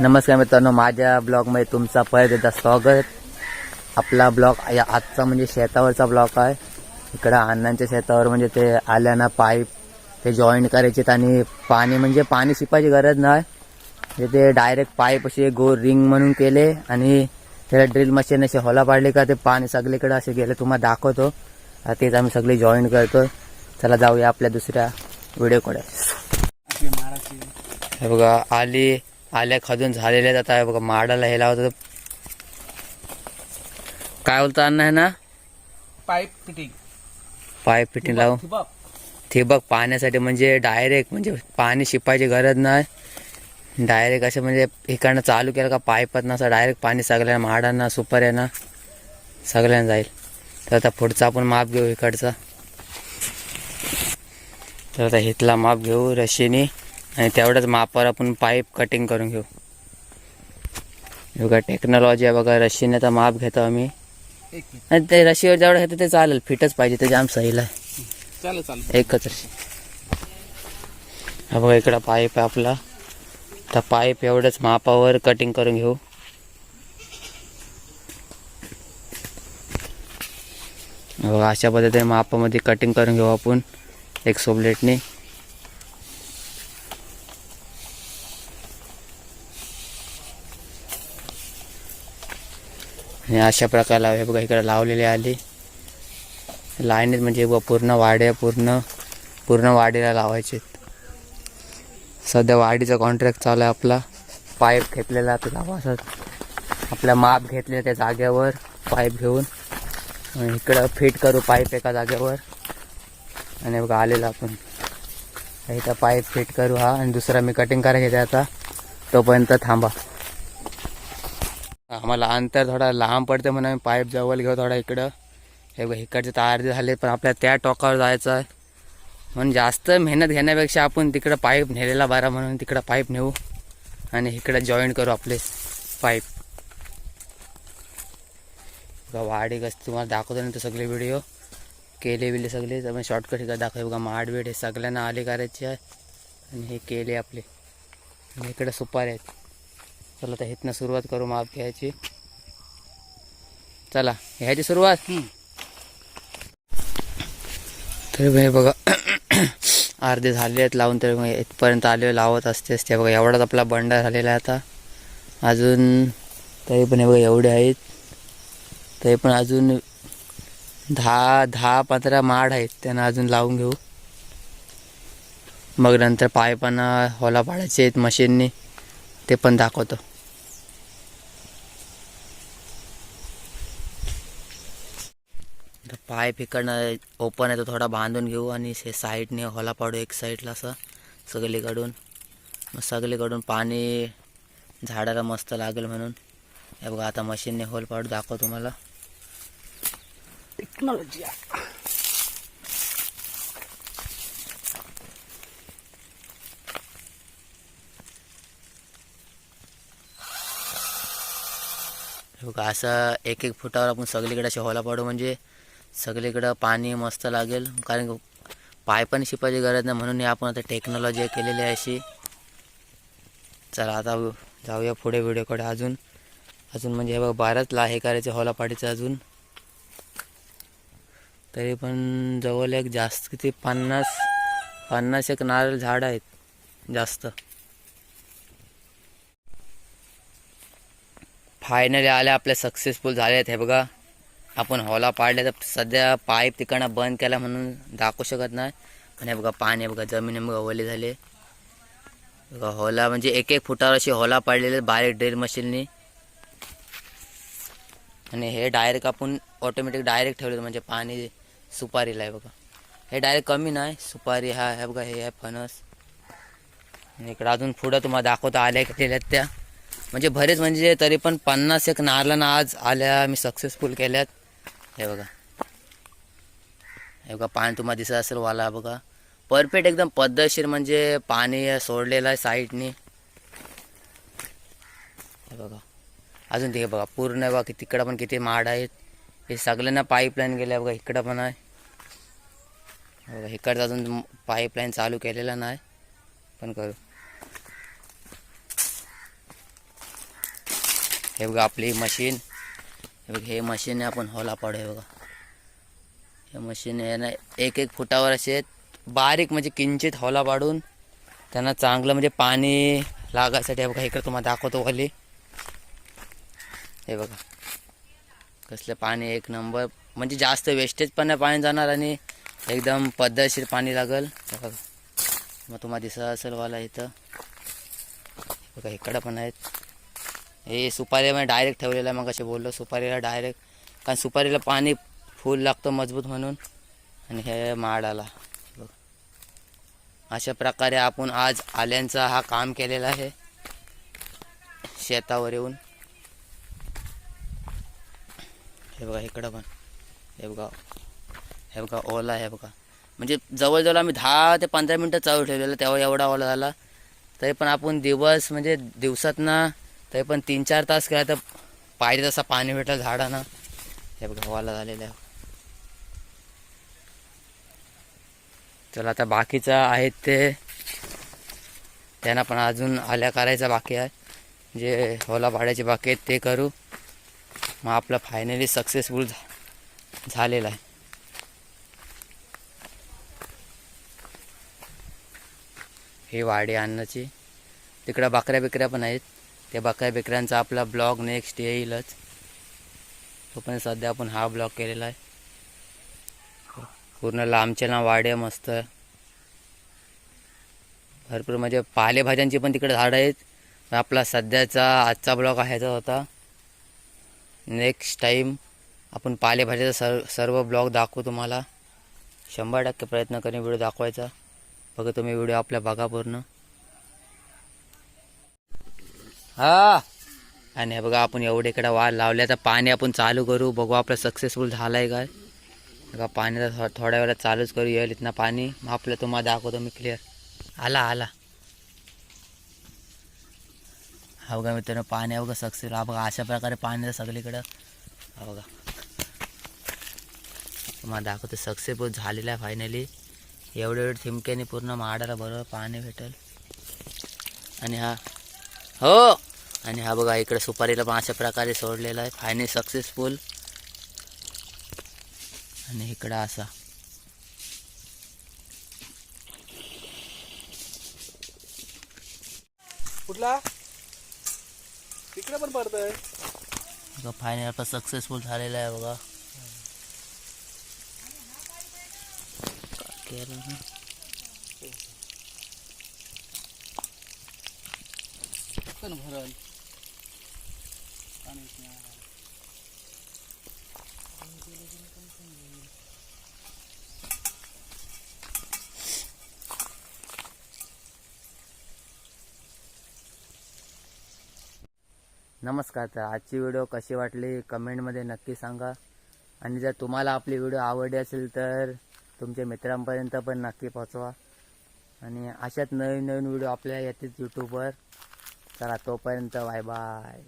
नमस्कार मित्रांनो माझ्या ब्लॉगमध्ये तुमचा परत एकदा स्वागत. आपला ब्लॉग या आजचा म्हणजे शेतावरचा ब्लॉग आहे. इकडं अण्णांच्या शेतावर म्हणजे ते आल्यानं पाईप ते जॉईंट करायचे आणि पाणी म्हणजे पाणी शिपायची गरज नाही. म्हणजे ते डायरेक्ट पाईप असे गोल रिंग म्हणून केले आणि त्याला ड्रिल मशीन असे होला पाडले का ते पाणी सगळीकडे असे गेले तुम्हाला दाखवतो. तेच आम्ही सगळे जॉईन करतो चला जाऊया आपल्या दुसऱ्या व्हिडिओकडे हे बघा आली आल्या खजून झालेल्या आहेत आता हे बघा माडाला हे लावत काय बोलतो अण्णा आहे ना? Pipe fitting. पाईप फिटिंग लावून. ठिबक पाण्यासाठी म्हणजे डायरेक्ट म्हणजे पाणी शिपायची गरज नाही. डायरेक्ट असं म्हणजे इकडनं चालू केलं का पाईपात नसा डायरेक्ट पाणी सगळ्यांना माडांना सुपाऱ्यांना सगळ्यांना जाईल. तर आता पुढचा आपण माप घेऊ इकडचा. तर आता हितला माप घेऊ रशीने आणि तेवढ्याच मापावर आपण पाईप कटिंग करून घेऊ. बघा टेक्नॉलॉजी आहे बघा रशीने तर माप घेतो आम्ही. आणि ते रशीवर जेवढं घेतं ते चालेल फिटच पाहिजे ते जाम सहीला आहे. चालेल चालेल. एकच रशी हा बघा इकडं पाईप आहे आपला. तर पाईप एवढंच मापावर कटिंग करून घेऊ. बघा अशा पद्धतीने मापामध्ये कटिंग करून घेऊ आपण एक सोबलेटने आणि अशा प्रकारे हे बघा इकडे लावलेले आले. लाईनीत म्हणजे बघा पूर्ण वाड्या पूर्ण पूर्ण वाडीला लावायचे. सध्या वाडीचा कॉन्ट्रॅक्ट चालू आहे आपला. पाईप घेतलेला तो लावायचा आपल्या माप घेतले त्या जागेवर पाईप घेऊन. आणि इकडं फिट करू पाईप एका जागेवर. आणि बघा आलेला आपण. इथं पाईप फिट करू हा. आणि दुसरा मी कटिंग करायला घेते आता. तोपर्यंत थांबा. आम्हाला अंतर थोडा लांब पडते म्हणून आम्ही पाईप जवळ घेऊ थोडा इकडं. हे बघ इकडचे तर झाले पण आपल्याला त्या टोकावर जायचं आहे. म्हणून जास्त मेहनत घेण्यापेक्षा आपण तिकडं पाईप नेलेला बरा म्हणून तिकडं पाईप नेऊ आणि इकडं जॉईन करू आपले पाईप. बघा वाडी कसं तुम्हाला दाखवतो ना ते सगळे व्हिडिओ केले बिले सगळे तर शॉर्टकट इकडे दाखव. बघा माड बीड हे सगळ्यांना आले करायचे आहे. आणि हे केले आपले. इकडं सुपारे सुपारी आहेत. चला तर इथनं सुरुवात करू माप घ्यायची. चला ह्याची सुरुवात. तर हे बघा अर्धे झाले आहेत लावून तर मग इथपर्यंत आले लावत असतेच ते. बघा एवढाच आपला बंडा झालेला आहे आता. अजून तरी पण हे बघा एवढे आहेत. तरी पण अजून दहा दहा पंधरा माड आहेत त्यांना अजून लावून घेऊ. मग नंतर पायपांना होला पाडायचे आहेत मशीननी. ते पण दाखवतो. पाय फिकडनं ओपन आहे तो थोडा बांधून घेऊ आणि से साईडने होला पाडू एक साईडला असं सगळीकडून. मग सगळीकडून पाणी झाडाला मस्त लागेल म्हणून. हे बघा आता मशीनने होल पाडू दाखव तुम्हाला. टेक्नॉलॉजी हो हे असं एक एक फुटावर आपण सगळीकडे असे होला पाडू म्हणजे सगळीकडं पाणी मस्त लागेल. कारण पाय पण शिपायची गरज नाही. म्हणून आपण आता टेक्नॉलॉजी केलेली आहे अशी. चला आता जाऊया पुढे व्हिडिओकडे अजून. अजून म्हणजे हे बघ बाराच ला हे करायचं होला पाडीचं अजून. तरी पण जवळ एक जास्त किती? पन्नास पन्नास एक नारळ झाड आहेत. जास्त. फायनली आल्या आपल्या सक्सेसफुल झाले आहेत हे बघा आपण हॉला पाडले तर सध्या पाईप तिकडनं बंद केला म्हणून दाखवू शकत नाही. पण हे बघा पाणी आहे बघा जमीन बघा ओली झाले. बघा हॉला म्हणजे एक एक फुटावर अशी हॉला पाडलेले बारीक ड्रिल मशीननी आणि हे डायरेक्ट आपण ऑटोमॅटिक डायरेक्ट ठेवले म्हणजे पाणी सुपारीला आहे बघा. हे डायरेक्ट कमी नाही सुपारी हा हे बघा हे आहे फणस. आणि इकडं अजून पुढं तुम्हाला दाखवता आल्या केलेल्या त्या. म्हणजे बरेच म्हणजे तरी पण पन्नास एक नारळांना आज आल्या मी सक्सेसफुल केल्यात. हे बघा. हे बघा पाणी तुम्हाला दिसत असेल वाला बघा. परफेक्ट एकदम पद्धतशीर म्हणजे पाणी सोडलेलं आहे साईडनी. हे बघा. अजून ते बघा पूर्ण आहे बघा की तिकडं पण किती माड आहेत. हे सगळ्यांना पाईपलाईन गेल्या बघा इकडं पण आहे. बघा इकडचं अजून पाईपलाईन चालू केलेलं नाही. पण करू. हे बघा आपली मशीन. हे बघा हे मशीन आपण हॉला पाडू हे बघा. हे मशीन आहे ना एक एक फुटावर असे बारीक म्हणजे किंचित हॉला पाडून त्यांना चांगलं म्हणजे पाणी लागायसाठी हे बघा इकडे तुम्हाला दाखवतो खाली हे बघा. कसलं पाणी एक नंबर. म्हणजे जास्त वेस्टेज पण नाही पाणी जाणार आणि एकदम पद्धतशीर पाणी लागल. हे बघा. मग तुम्हाला दिसत असेल वाला इथं. हे बघा इकडं पण आहेत. हे सुपारीला डायरेक्ट ठेवलेलं आहे मग असे बोललो सुपारीला डायरेक्ट कारण सुपारीला पाणी फुल लागतं मजबूत म्हणून. आणि हे माडाला. बघ. अशा प्रकारे आपण आज आल्यांचा हा काम केलेला आहे. शेतावर येऊन. हे बघा इकडं पण. हे बघा. हे बघा ओला हे बघा. म्हणजे जवळजवळ आम्ही दहा ते पंधरा मिनटं चालू ठेवलेलं तेव्हा एवढा ओला झाला. तरी पण आपण दिवस म्हणजे दिवसात ना तरी पण तीन चार तास काय तर पाहिजे तसा पाणी भेटलं झाडांना. हे गव्हाला ओला आहे. चला आता बाकीचं आहेत ते. त्यांना पण अजून आल्या करायचा बाकी आहे जे होला भाड्याचे बाकी आहेत ते करू. मग आपलं फायनली सक्सेसफुल झालेलं आहे. ही वाडी अन्नाची. तिकडं बकऱ्या बिकऱ्या पण आहेत. त्या बकऱ्या बेकऱ्यांचा आपला ब्लॉग नेक्स्ट येईलच. तो पण सध्या आपण हा ब्लॉग केलेला आहे. पूर्ण लांबचे ना वाडे मस्त. भरपूर म्हणजे पालेभाज्यांची पण तिकडे झाडं आहेत. पण आपला सध्याचा आजचा ब्लॉग ह्याचा होता नेक्स्ट टाईम आपण पालेभाज्याचा सर्व सर्व ब्लॉग दाखवू तुम्हाला. शंभर टक्के प्रयत्न करेन व्हिडिओ दाखवायचा. बघा तुम्ही व्हिडिओ आपल्या बघा पूर्ण. हा. आणि बघा आपण एवढे इकडे वाढ लावले तर पाणी आपण चालू करू बघू आपलं सक्सेसफुल झालं आहे काय. बघा पाणी तर थोड्या वेळात चालूच करू येईल इथनं पाणी. मग आपलं तुम्हाला दाखवतो मी क्लिअर आला आला. हा बघा मित्रांनो पाणी बघा सक्सेस हा बघा अशा प्रकारे पाणी तर सगळीकडं. हा बघा. तुम्हाला दाखवतो सक्सेसफुल झालेला आहे फायनली एवढे एवढे थिमक्याने पूर्ण माडाला बरोबर पाणी भेटेल. आणि हा. हो! आणि हा बघा इकडे सुपारीला पण अशा प्रकारे सोडलेला आहे. फायनली सक्सेसफुल आणि इकडं असा. कुठला? तिकडे पण पडतंय. बघा फायनल आपला सक्सेसफुल झालेला आहे बघा. केलं ना. पण भरल. पाणी. नमस्कार तर आजची व्हिडिओ कशी वाटली? कमेंटमध्ये नक्की सांगा. आणि जर तुम्हाला आपली व्हिडिओ आवडली असेल तर तुमच्या मित्रांपर्यंत पण नक्की पोचवा आणि अशाच नवीन नवीन व्हिडिओ आपल्या येतील यूट्यूबवर चला तोपर्यंत बाय बाय